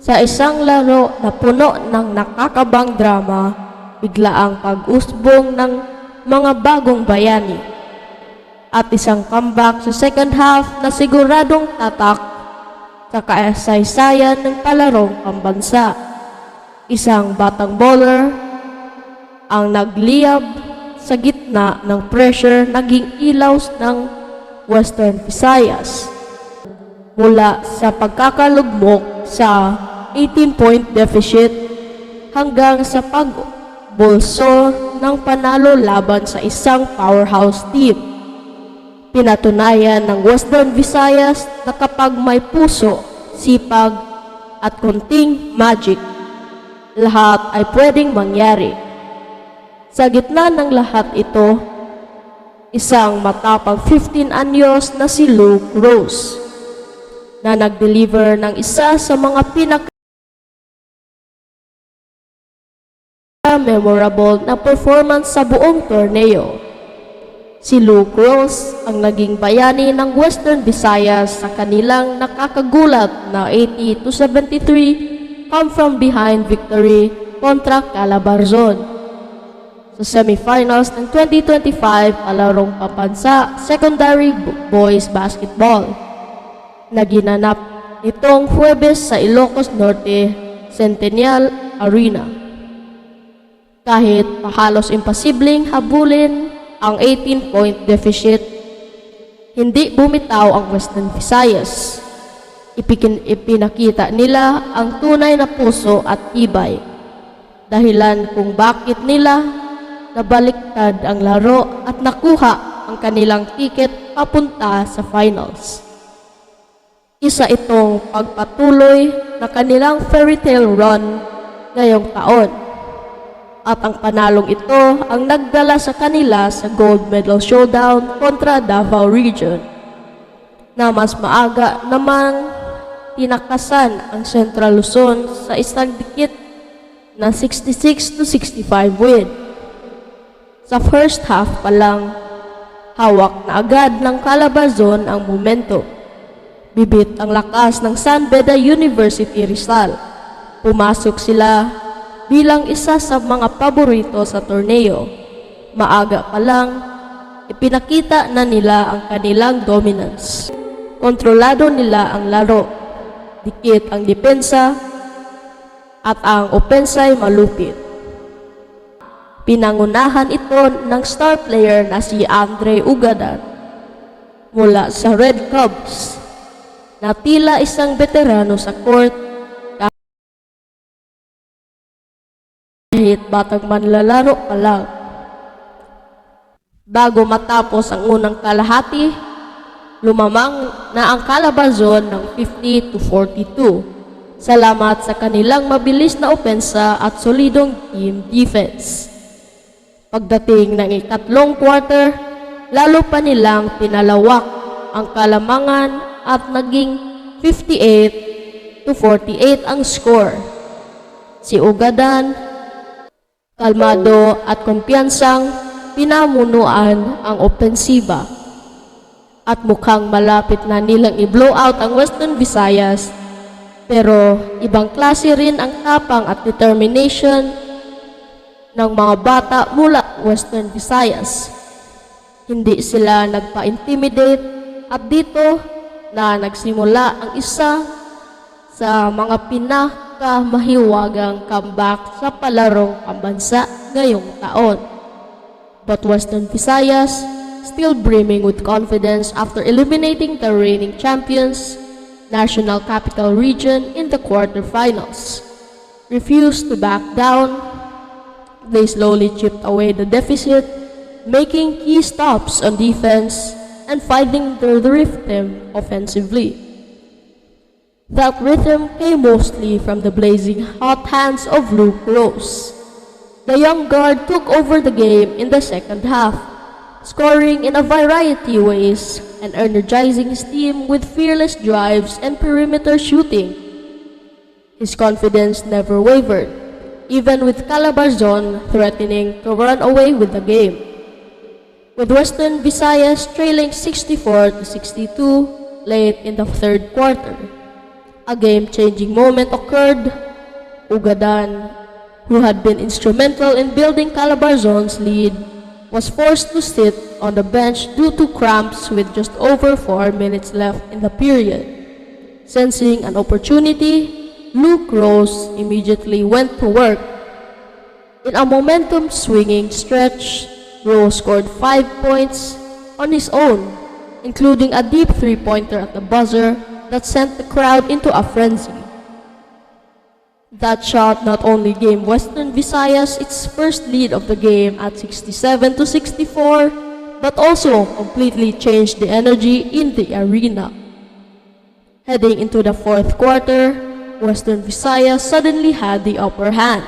Sa isang laro na puno ng nakakabang drama, bigla ang pag-usbong ng mga bagong bayani. At isang comeback sa second half na siguradong tatak sa kasaysayan ng palarong pambansa. Isang batang bowler ang nagliyab sa gitna ng pressure naging ilaw ng Western Visayas mula sa pagkakalugmok sa 18-point deficit hanggang sa pagbulso ng panalo laban sa isang powerhouse team. Pinatunayan ng Western Visayas na kapag may puso, sipag at konting magic, lahat ay pwedeng mangyari. Sa gitna ng lahat ito, isang matapang 15 anyos na si Luke Rose na nag-deliver ng isa sa mga pinaka memorable na performance sa buong torneo. Si Luke Rose ang naging bayani ng Western Visayas sa kanilang nakakagulat na 80 to 73 come from behind victory kontra Calabarzon. Sa semifinals ng 2025 palarong papansa secondary boys basketball na ginanap nitong Huwebes sa Ilocos Norte Centennial Arena. Kahit halos imposibleng habulin ang 18-point deficit, hindi bumitaw ang Western Visayas. Ipikin, ipinakita nila ang tunay na puso at tibay. Dahilan kung bakit nila nabaliktad ang laro at nakuha ang kanilang tiket papunta sa finals. Isa itong pagpatuloy na kanilang fairy tale run ngayong taon. At ang panalong ito ang nagdala sa kanila sa gold medal showdown kontra Davao Region na mas maaga namang tinakasan ang Central Luzon sa isang dikit na 66 to 65 win. Sa first half pa lang, hawak na agad ng Calabazon ang momentum. Bibit ang lakas ng San Beda University Rizal. Pumasok sila bilang isa sa mga paborito sa torneo. Maaga pa lang, ipinakita na nila ang kanilang dominance. Kontrolado nila ang laro. Dikit ang depensa at ang opensa ay malupit. Pinangunahan ito ng star player na si Andre Ugadan mula sa Red Cubs na tila isang veterano sa court kahit batang manlalaro pa lang. Bago matapos ang unang kalahati, lumamang na ang Calabazon ng 50 to 42. Salamat sa kanilang mabilis na opensa at solidong team defense. Pagdating ng ikatlong quarter, lalo pa nilang pinalawak ang kalamangan at naging 58 to 48 ang score. Si Ugadan, kalmado at kumpiyansang pinamunuan ang opensiba. At mukhang malapit na nilang i-blow out ang Western Visayas pero ibang klase rin ang tapang at determination ng mga bata mula Western Visayas. Hindi sila nagpa-intimidate at dito na nagsimula ang isa sa mga pinakamahiwagang comeback sa palarong pambansa ngayong taon. But Western Visayas, still brimming with confidence after eliminating the reigning champions, National Capital Region in the quarterfinals, refused to back down. They slowly chipped away the deficit, making key stops on defense and finding their rhythm offensively. That rhythm came mostly from the blazing hot hands of Luke Rose. The young guard took over the game in the second half, scoring in a variety of ways and energizing his team with fearless drives and perimeter shooting. His confidence never wavered, even with Calabarzon threatening to run away with the game. With Western Visayas trailing 64 to 62 late in the third quarter, A game-changing moment occurred. Ugadan, who had been instrumental in building Calabarzon's lead, was forced to sit on the bench due to cramps with just over 4 minutes left in the period. Sensing an opportunity, Luke Rose immediately went to work. In a momentum swinging stretch, Rose scored 5 points on his own, including a deep three-pointer at the buzzer that sent the crowd into a frenzy. That shot not only gave Western Visayas its first lead of the game at 67 to 64, but also completely changed the energy in the arena. Heading into the fourth quarter, Western Visayas suddenly had the upper hand.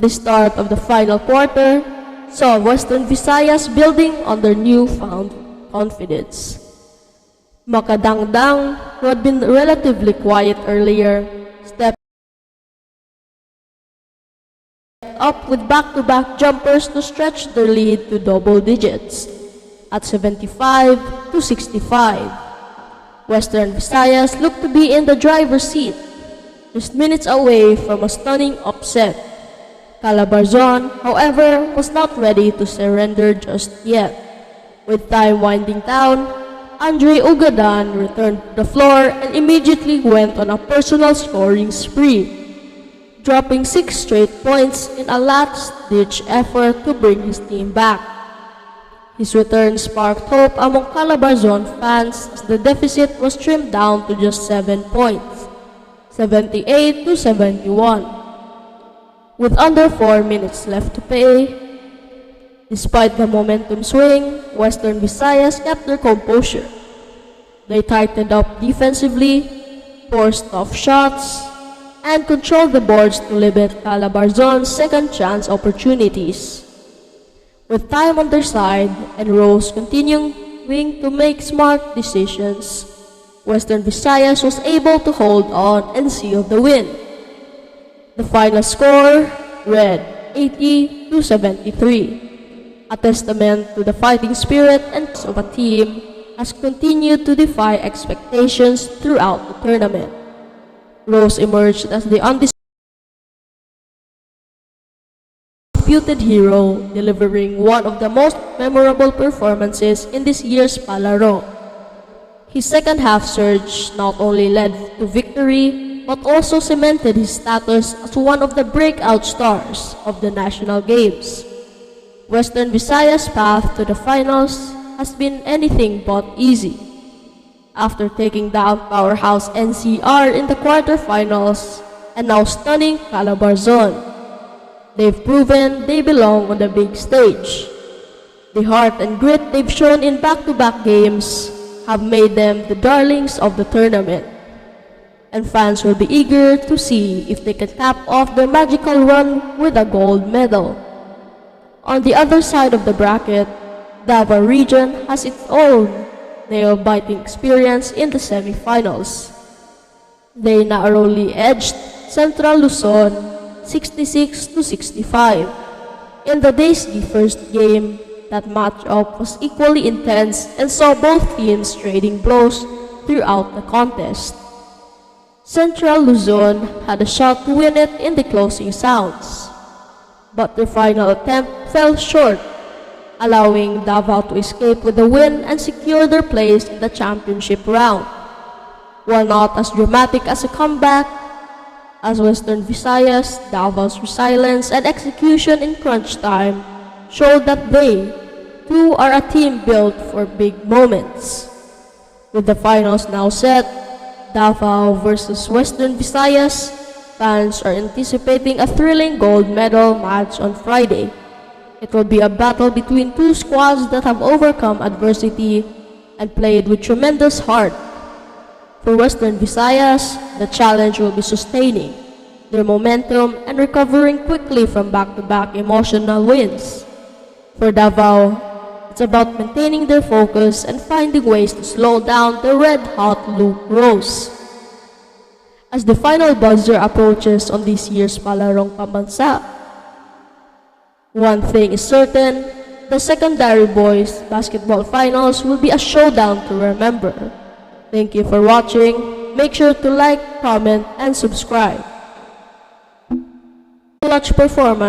The start of the final quarter saw Western Visayas building on their newfound confidence. Makadangdang, who had been relatively quiet earlier, stepped up with back-to-back jumpers to stretch their lead to double digits at 75 to 65. Western Visayas looked to be in the driver's seat, just minutes away from a stunning upset. Calabarzon, however, was not ready to surrender just yet. With time winding down, Andre Ugadan returned to the floor and immediately went on a personal scoring spree, dropping six straight points in a last-ditch effort to bring his team back. His return sparked hope among Calabarzon fans as the deficit was trimmed down to just seven points, 78 to 71. With under four minutes left to play, Despite the momentum swing, Western Visayas kept their composure. They tightened up defensively, forced off shots, and controlled the boards to limit Calabarzon's second chance opportunities. With time on their side and Rose continuing to make smart decisions, Western Visayas was able to hold on and seal the win. The final score read 80 to 73 a testament to the fighting spirit and of a team has continued to defy expectations throughout the tournament. Rose emerged as the undisputed hero, delivering one of the most memorable performances in this year's Palaro. His second half surge not only led to victory, but also cemented his status as one of the breakout stars of the national games. Western Visayas' path to the finals has been anything but easy. After taking down powerhouse NCR in the quarterfinals and now stunning Calabarzon, they've proven they belong on the big stage. The heart and grit they've shown in back-to-back games have made them the darlings of the tournament. And fans will be eager to see if they can cap off their magical run with a gold medal. On the other side of the bracket, Davao region has its own nail-biting experience in the semifinals. They narrowly edged Central Luzon 66 to 65. In the day's first game, that matchup was equally intense and saw both teams trading blows throughout the contest. Central Luzon had a shot to win it in the closing sounds, but their final attempt fell short, allowing Davao to escape with the win and secure their place in the championship round. While not as dramatic as a comeback, as Western Visayas, Davao's resilience and execution in crunch time showed that they, too, are a team built for big moments. With the finals now set, Davao versus Western Visayas, fans are anticipating a thrilling gold medal match on Friday. It will be a battle between two squads that have overcome adversity and played with tremendous heart. For Western Visayas, the challenge will be sustaining their momentum and recovering quickly from back-to-back emotional wins. For Davao, it's about maintaining their focus and finding ways to slow down the red-hot Luke Rose. As the final buzzer approaches on this year's Palarong Pambansa, one thing is certain, the secondary boys basketball finals will be a showdown to remember. Thank you for watching. make sure to like, comment, and subscribe. Clutch performance